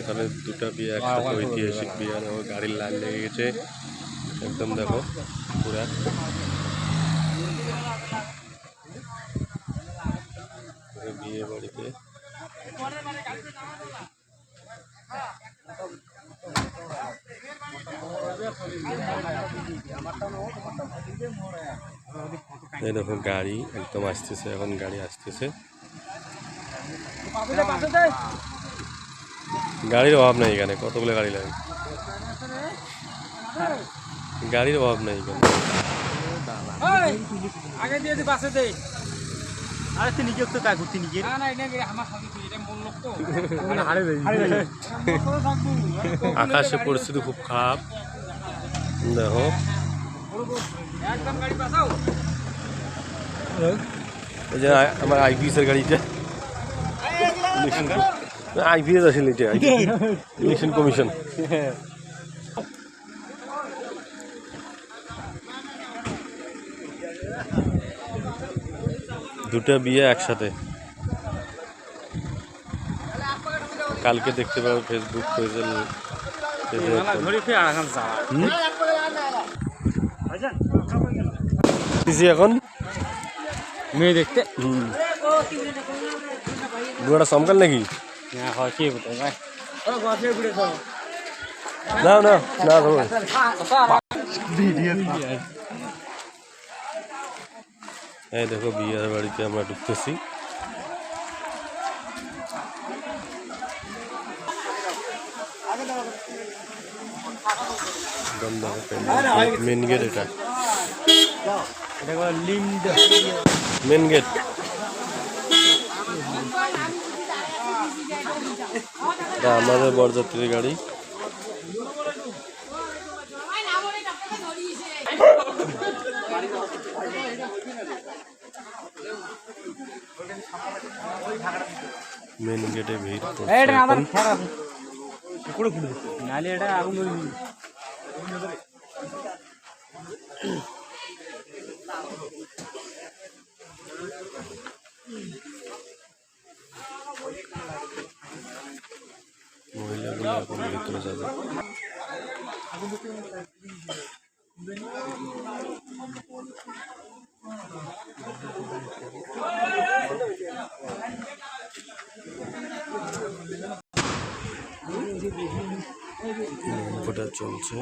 এখানে দুটা বিয়ে একসাথে ঐতিহাসিক বিয়ে আর আমার গাড়ির লাইন লেগে গেছে। একদম দেখো পুরা। বিয়ে বাড়িতে। এই দেখো গাড়ি একদম আসতেছে এখন গাড়ি আসতেছে। গাড়ির অভাব নেই এখানে কতগুলো গাড়ি লাগে? গাড়ির অভাব নেই এখানে। আগে দিয়ে দি বাসে দে। আরে তিনি কি তো কাকু তিনি কি না না এটা আমার সাথে এটা মূল লোক তো হারে দেই হারে পরিস্থিতি খুব খারাপ। দেখো। একদম গাড়ি এই যে আমার আইপিএস এর গাড়িটা আইপিএস আসলে এটা ইলেকশন কমিশন দুটা বিয়ে একসাথে। কালকে দেখতে পাবো ফেসবুক পেজে এখন মেয়ে দেখতে? বুড়াটা সমকাল নাকি? না হয় ভাই ও গাছে ঘুরে যাও না না না এই দেখো বিয়ের বাড়িতে আমরা ঢুকতেছি। মেন গেট এটা। মেন গেট আমাদের বরযাত্রীর গাড়ি। মেন গেটে ভিড় নালে এটা আগুন দিবি ভিতরে যাবে চলছে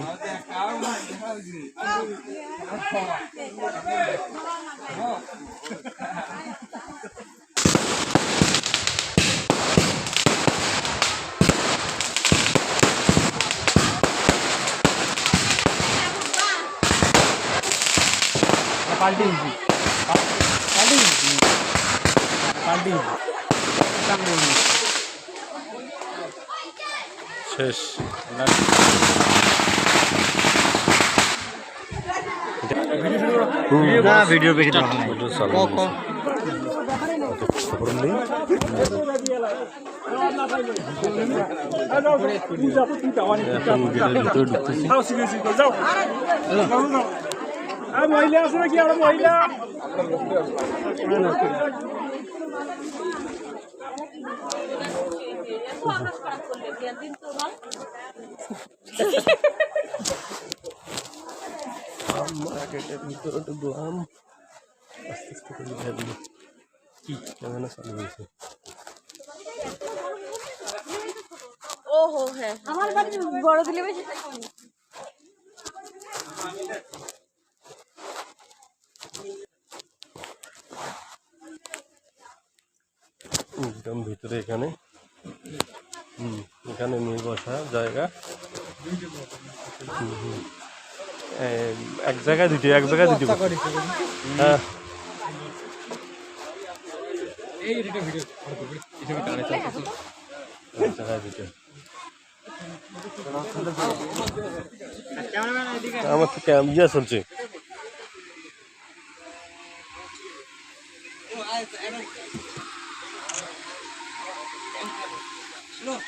পাল্টি দিবি পাল্টি দিবি পাল্টি দিবি শেষ। না ভিডিও বেশি নাই এখন ভিতরে ঢুকতেছি। মহিলা আছে নাকি? আর মহিলা। আমরা গেটের ভিতরে ঢুকলাম আস্তে আস্তে করে দিল কি ক্যামেরা চালু হয়েছে ওহো হ্যাঁ। আমার বাড়ি বড় দিলে বেশি একদম ভিতরে এখানে। হুম এখানে নিয়ে বসা জায়গা। এক জায়গায় দুটো এক জায়গায় দুটো হ্যাঁ। এক জায়গায় দুটো আমার তো ক্যাম ইয়ে চলছে। No.